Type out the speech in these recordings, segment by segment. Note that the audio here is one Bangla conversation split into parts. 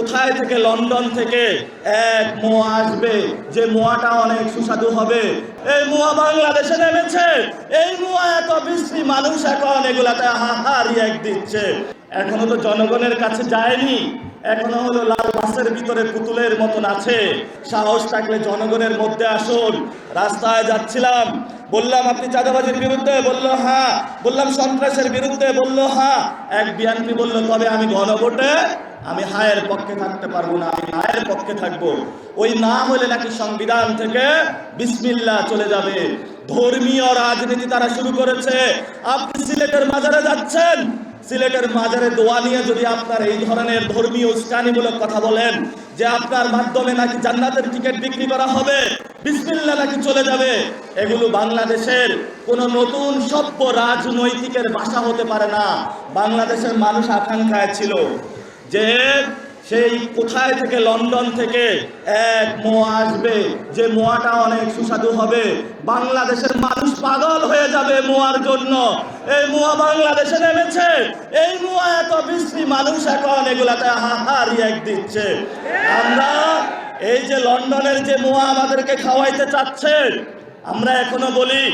কোথায় থেকে লন্ডন থেকে এক মোয়া আসবে? যে মোয়াটা অনেক সুস্বাদু হবে। এই মোয়া বাংলাদেশে নেমেছে। এই মোয়া এত বিশ্রী মানুষ এখন এগুলাতে হাহারি এক দিচ্ছে। এখনও তো জনগণের কাছে যায়নি। এখনও হলো লাল বাসের ভিতরে পুতুলের মতন আছে। সাহস থাকলে জনগণের মধ্যে আসুন। রাস্তায় যাচ্ছিলাম। বললাম, আপনি চাঁদাবাজির বিরুদ্ধে? বলল হ্যাঁ। বললাম, সন্ত্রাসের বিরুদ্ধে? বলল হ্যাঁ। এক বিয়ানপি বলল, তবে আমি গণভোটে, আমি হায়ের পক্ষে থাকতে পারব না, আমি হায়ের পক্ষে থাকব। ওই না হলে নাকি সংবিধান থেকে বিসমিল্লাহ চলে যাবে। ধর্মীয় রাজনীতি তারা শুরু করেছে। আপনি সিলেটের মাজারে যাচ্ছেন? সিলেটের মাজারে দোয়া নিয়ে যদি আপনার এই ধরনের ধর্মীয় উস্কানিমূলক কথা বলেন, যে আপনার মাধ্যমে নাকি জান্নাতের টিকিট বিক্রি করা হবে বিসমিল্লা নাকি চলে যাবে, এগুলো বাংলাদেশের কোনো নতুন সভ্য রাজনৈতিকের ভাষা হতে পারে না। বাংলাদেশের মানুষ আকাঙ্ক্ষায় ছিল যে সেই কোথায় থেকে লন্ডন থেকে এক মোয়া আসবে, যে মোয়াটা অনেক সুস্বাদু হবে। বাংলাদেশের মানুষ পাগল হয়ে যাবে মোয়ার জন্য। এই মুয়া বাংলাদেশে নেমেছে। এই মুয়া এত বিশ্রী মানুষ এখন এগুলাতে হাহারি এক দিচ্ছে। আমরা এই যে লন্ডনের যে মুয়া আমাদেরকে খাওয়াইতে চাচ্ছে, আমরা এখনও বলি,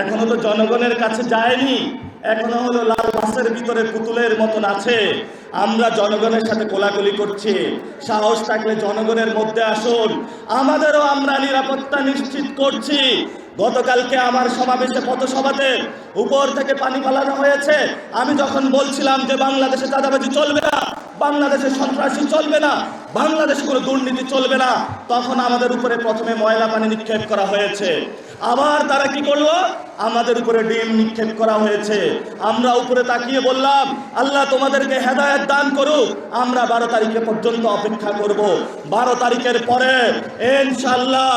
এখনও তো জনগণের কাছে যায়নি, এখনও হলো লাল বাসের ভিতরে পুতুলের মতন আছে। আমরা জনগণের সাথে কোলাকুলি করছি। সাহস থাকলে জনগণের মধ্যে আসুন। আমাদেরও আমরা নিরাপত্তা নিশ্চিত করছি। গতকালকে আমার সমাবেশে পথসভাতে উপর থেকে পানি ফালানো হয়েছে। আমি যখন বলছিলাম যে বাংলাদেশে চাঁদাবাজি চলবে না, বাংলাদেশে সন্ত্রাসী চলবে না, বাংলাদেশে কোনো দুর্নীতি চলবে না, তখন আমাদের উপরে প্রথমে ময়লা পানি নিক্ষেপ করা হয়েছে। আবার তারা কি করল? আমাদের উপরে ডিম নিক্ষেপ করা হয়েছে। আমরা উপরে তাকিয়ে বললাম, আল্লাহ তোমাদেরকে হেদায়েত দান করুক। আমরা বারো তারিখে পর্যন্ত অপেক্ষা করব। বারো তারিখের পরে ইনশাল্লাহ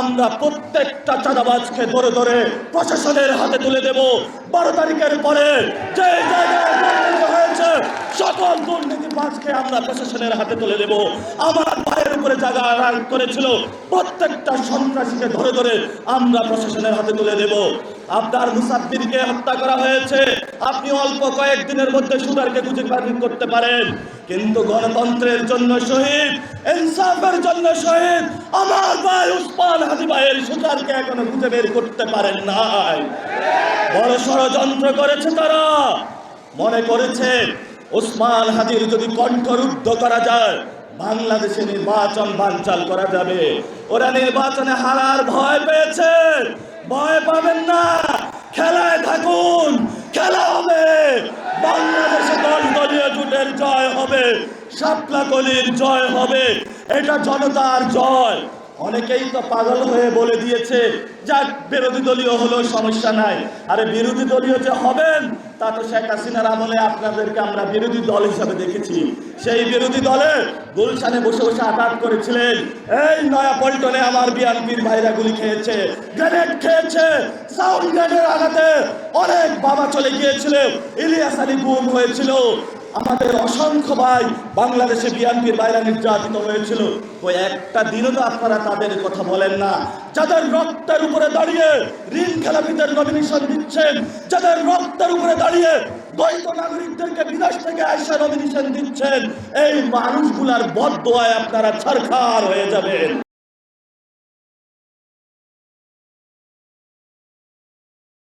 আমরা প্রত্যেকটা চাঁদাবাজকে ধরে ধরে প্রশাসনের হাতে তুলে দেব। বারো তারিখের পরে যে জায়গায় হয়েছে, সকল দুর্নীতিবাজকে আমরা প্রশাসনের হাতে তুলে দেব। আমার উপরে জায়গা আড়াল করেছিল, প্রত্যেকটা সন্ত্রাসীকে ধরে ধরে আমরা প্রশাসনের হাতে তুলে দেব। আপনার মুসাফিরকে হত্যা করা হয়েছে। আপনি অল্প কয়েকদিনের মধ্যে সুদারকে খুঁজে বের করতে পারেন। কিন্তু গণতন্ত্রের জন্য শহীদ, ইনসাফের জন্য শহীদ, আমার ভাই উসমান হাজি ভাইয়ের সুদারকে এখনও খুঁজে বের করতে পারেন নাই। বড় ষড়যন্ত্র করেছে তারা। মনে করেছে ওসমান হাজির যদি কণ্ঠরুদ্ধ করা যায় বাংলাদেশে নির্বাচন বানচাল করা যাবে। ওরা নির্বাচনে হারার ভয় পেয়েছে। ভয় পাবেন না। খেলায় থাকুন। খেলা হবে। বাংলাদেশে দল দলীয় জোটের জয় হবে। সাপলা কলির জয় হবে। এটা জনতার জয়। অনেকেই তো পাগল হয়ে বলে দিয়েছে, যাক, বিরোধী দলীয় হলেও সমস্যা নাই। আরে বিরোধী দলীয় যে হবেন, তা তো শেখ হাসিনার আমলে আপনাদেরকে আমরা বিরোধী দল হিসাবে দেখেছি। সেই বিরোধী দলে গুলশানে বসে বসে আঘাত করেছিলেন। এই নয়া পল্টনে আমার বিএনপির ভাইরা গুলি খেয়েছে, গ্রেনেড খেয়েছে, সাউন্ড গ্রেনেড আঘাতে অনেক বাবা চলে গিয়েছিল, ইলিয়াস আলী গুম হয়েছিল। আমাদের অসংখ্য ভাই বাংলাদেশে বিএনপির বাইরে নির্যাতিত হয়েছিল। ওই একটা দিনও তো আপনারা তাদের কথা বলেন না। যাদের রক্তের উপরে দাঁড়িয়ে ঋণ খেলাপিদের নমিনেশন দিচ্ছেন, যাদের রক্তের উপরে দাঁড়িয়ে দ্বৈত নাগরিকদেরকে বিদেশ থেকে আইসা নমিনেশন দিচ্ছেন, এই মানুষগুলার বদোয়ায় আপনারা ছারখার হয়ে যাবেন।